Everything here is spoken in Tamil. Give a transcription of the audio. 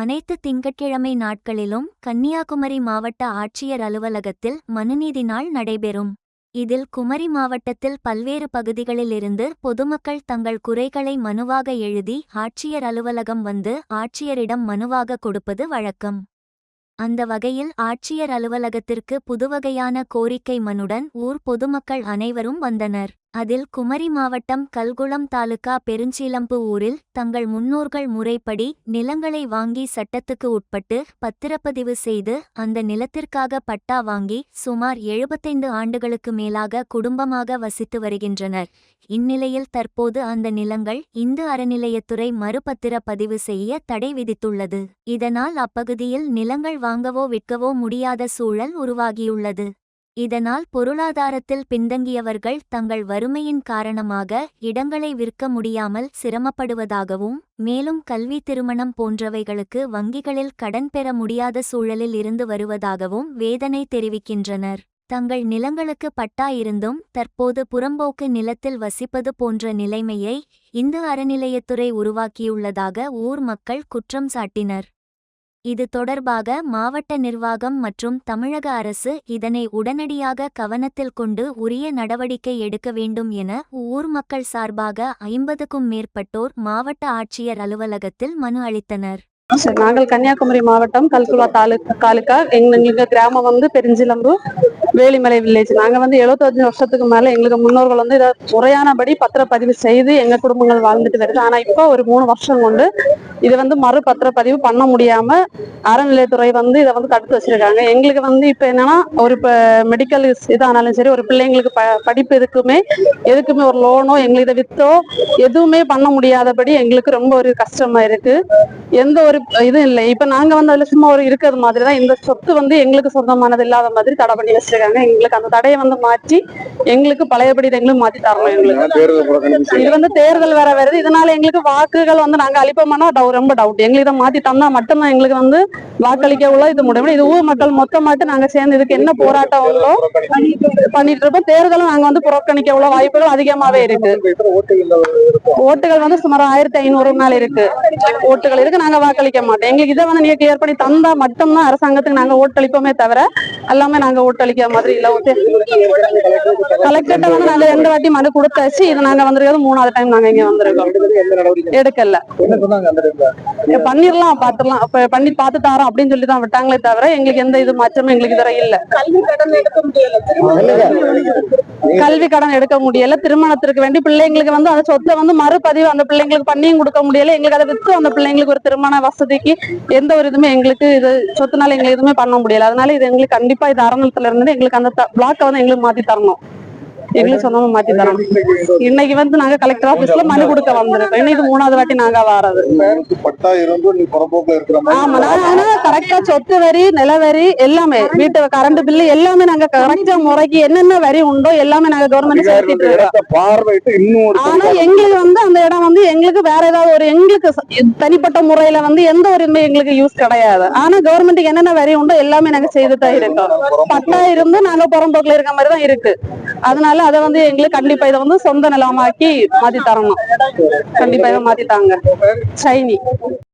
அனைத்து திங்கட்கிழமை நாட்களிலும் கன்னியாகுமரி மாவட்ட ஆட்சியர் அலுவலகத்தில் மனுநீதி நாள் நடைபெறும். இதில் குமரி மாவட்டத்தில் பல்வேறு பகுதிகளிலிருந்து பொதுமக்கள் தங்கள் குறைகளை மனுவாக எழுதி ஆட்சியர் அலுவலகம் வந்து ஆட்சியரிடம் மனுவாக கொடுப்பது வழக்கம். அந்த வகையில் ஆட்சியர் அலுவலகத்திற்கு புதுவகையான கோரிக்கை மனுடன் ஊர் பொதுமக்கள் அனைவரும் வந்தனர். அதில் குமரி மாவட்டம் கல்குளம் தாலுகா பெருஞ்சீலம்பு ஊரில் தங்கள் முன்னோர்கள் முறைப்படி நிலங்களை வாங்கி சட்டத்துக்கு உட்பட்டு பத்திரப்பதிவு செய்து அந்த நிலத்திற்காக பட்டா வாங்கி சுமார் எழுபத்தைந்து ஆண்டுகளுக்கு மேலாக குடும்பமாக வசித்து வருகின்றனர். இந்நிலையில் தற்போது அந்த நிலங்கள் இந்து அறநிலையத்துறை மறுபத்திரப்பதிவு செய்ய தடை விதித்துள்ளது. இதனால் அப்பகுதியில் நிலங்கள் வாங்கவோ விற்கவோ முடியாத சூழல் உருவாகியுள்ளது. இதனால் பொருளாதாரத்தில் பின்தங்கியவர்கள் தங்கள் வறுமையின் காரணமாக இடங்களை விற்க முடியாமல் சிரமப்படுவதாகவும் மேலும் கல்வி திருமணம் போன்றவைகளுக்கு வங்கிகளில் கடன் பெற முடியாத சூழலில் இருந்து வருவதாகவும் வேதனை தெரிவிக்கின்றனர். தங்கள் நிலங்களுக்கு பட்டா இருந்தும் தற்போது புறம்போக்கு நிலத்தில் வசிப்பது போன்ற நிலைமையை இந்து அறநிலையத்துறை உருவாக்கியுள்ளதாக ஊர் மக்கள் குற்றம் சாட்டினர். இது தொடர்பாக மாவட்ட நிர்வாகம் மற்றும் தமிழக அரசு இதனை உடனடியாக கவனத்தில் கொண்டு உரிய நடவடிக்கை எடுக்க வேண்டும் என ஊர் மக்கள் சார்பாக ஐம்பதுக்கும் மேற்பட்டோர் மாவட்ட ஆட்சியர் அலுவலகத்தில் மனு அளித்தனர். சார் நாங்கள் கன்னியாகுமரி மாவட்டம் கல்குவா தாலுக்கா தாலுக்கா எங்க எங்களுக்கு கிராமம் வந்து பெருஞ்சிலம்பு வேலிமலை வில்லேஜ் நாங்க வந்து 75 வருஷத்துக்கு மேல எங்களுக்கு முன்னோர்கள் வந்து இதை முறையானபடி பத்திரப்பதிவு செய்து எங்க குடும்பங்கள் வாழ்ந்துட்டு வருது. ஆனா இப்போ ஒரு மூணு வருஷம் கொண்டு இது வந்து மறு பத்திரப்பதிவு பண்ண முடியாம அறநிலையத்துறை வந்து இதை வந்து தடுத்து வச்சிருக்காங்க. எங்களுக்கு வந்து இப்ப என்னன்னா ஒரு இப்ப மெடிக்கல் இதானாலும் சரி ஒரு பிள்ளைங்களுக்கு ப படிப்பு எதுக்குமே எதுக்குமே ஒரு லோனோ எங்களுக்கு இதை வித்தோ எதுவுமே பண்ண முடியாதபடி எங்களுக்கு ரொம்ப ஒரு கஷ்டமா இருக்கு. எந்த ஒரு இதுவும் இல்லை. இப்ப நாங்க வந்து அதுல சும்மா ஒரு இருக்கிறது மாதிரி தான் இந்த சொத்து வந்து எங்களுக்கு சொந்தமானது இல்லாத மாதிரி தடை பண்ணி வச்சிருக்காங்க. எங்களுக்கு அந்த தடையை வந்து மாற்றி எங்களுக்கு பழையபடி எங்களுக்கு மாத்தி தரணும் எங்களுக்கு. இது வந்து தேர்தல் வேற வருது. இதனால எங்களுக்கு வாக்குகள் வந்து நாங்க அளிப்போம்னா ரொம்ப டவுட். எங்களுக்கு இதை மாத்தி தந்தா மட்டும்தான் எங்களுக்கு வந்து வாக்களிக்க உள்ள இது முடியும். இது ஊர் மக்கள் மொத்தமாட்டு நாங்க சேர்ந்து இதுக்கு என்ன போராட்டம் உண்டோ பண்ணிட்டு இருப்போம் தேர்தலும் நாங்க வந்து புறக்கணிக்க உள்ள வாய்ப்புகள் அதிகமாவே இருக்கு. ஓட்டுகள் வந்து சுமார் ஆயிரத்தி ஐநூறு மேல இருக்கு. ஓட்டுகள் இருக்கு. நாங்க வாக்களிக்க மாட்டோம். எங்களுக்கு இதை வந்து நீங்க கிளியர் பண்ணி தந்தா மட்டும்தான் அரசாங்கத்துக்கு நாங்க ஓட்டளிப்போமே தவிர எல்லாமே நாங்க ஓட்டளிக்கிற மாதிரி இல்ல கலெக்டர்கிட்ட வந்து நாங்க ரெண்டு வாட்டி மனு கொடுத்தாச்சு. இது நாங்க வந்திருக்கிறது மூணாவது டைம் நாங்க இங்க வந்திருக்கோம். எடுக்கல. பண்ணிரலாம் பாத்துரலாம் அப்ப பண்ணி பார்த்து தாரோம் அப்படின்னு சொல்லி தான் விட்டாங்களே தவிர எங்களுக்கு எந்த இது மாற்றமும் எங்களுக்கு இதுவரை இல்ல. கல்வி கடன் எடுக்க முடியல. கல்வி கடன் எடுக்க முடியல. திருமணத்திற்கு வேண்டி பிள்ளைங்களுக்கு வந்து அந்த சொத்தை வந்து மறுபதிவு அந்த பிள்ளைங்களுக்கு பண்ணியும் கொடுக்க முடியல. எங்களுக்கு அதை வித்து அந்த பிள்ளைங்களுக்கு ஒரு திருமண வசதிக்கு எந்த ஒரு இதுவுமே எங்களுக்கு இது சொத்துனால எங்களுக்கு எதுவுமே பண்ண முடியல. அதனால இது எங்களுக்கு கண்டிப்பா இது அறநிலத்துல இருந்து எங்களுக்கு அந்த பிளாக்கை வந்து எங்களுக்கு மாத்தி தரணும். எங்களுக்கு சொந்தமா மாத்தி தரணும். இன்னைக்கு வந்து நாங்க கலெக்டர் ஆபீஸ்ல மனு கொடுக்க வந்திருக்கோம். இன்னும் இது மூணாவது வாட்டி நாங்க மாதிரி ஆமா ஆனா கரெக்டா சொத்து வரி நில வரி எல்லாமே வீட்டு கரண்ட் பில்லு எல்லாமே நாங்க கரெக்டா முறைக்கு என்னென்ன வரி உண்டோ எல்லாமே நாங்க கவர்மெண்ட் அதிகாரிகளுடைய இருக்கோம் ஆனா எங்களுக்கு வந்து அந்த இடம் வந்து எங்களுக்கு வேற ஏதாவது ஒரு எங்களுக்கு தனிப்பட்ட முறையில வந்து எந்த ஒரு இதுவுமே எங்களுக்கு யூஸ் கிடையாது. ஆனா கவர்மெண்ட்டுக்கு என்னென்ன வரி உண்டோ எல்லாமே நாங்க செய்து தான் இருக்கோம். பட்டா இருந்து நாங்க புறம்போக்குல இருக்க மாதிரி தான் இருக்கு. அதனால அதை வந்து எங்களுக்கு கண்டிப்பா இதை வந்து சொந்த நிலமாக்கி மாத்தி தரணும். கண்டிப்பா இதை மாத்தி தாங்க. சைனி